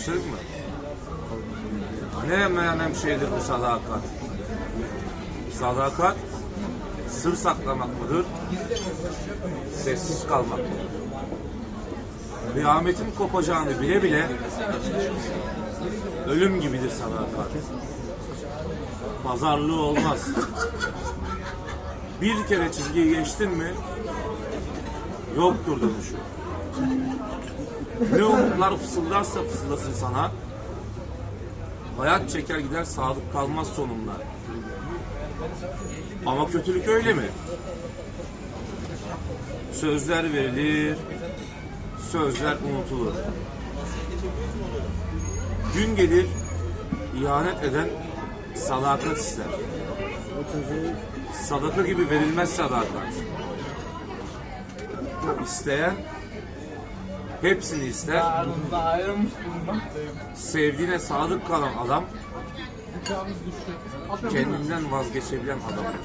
Başladık mı? Ne menem şeydir bu sadakat? Sadakat sır saklamak mıdır? Sessiz kalmak mıdır? Kıyametin kopacağını bile bile ölüm gibidir sadakat. Pazarlığı olmaz. Bir kere çizgiyi geçtin mi yoktur dönüşü. Ne umutlar fısıldarsa fısıldasın sana hayat çeker gider sadık kalmaz sonunda. Ama kötülük öyle mi? Sözler verilir, sözler unutulur. Gün gelir, ihanet eden sadakat ister. Sadaka gibi verilmez sadakat. İsteyen hepsini ister. Sevdiğine sadık kalan adam kendinden vazgeçebilen adamdır.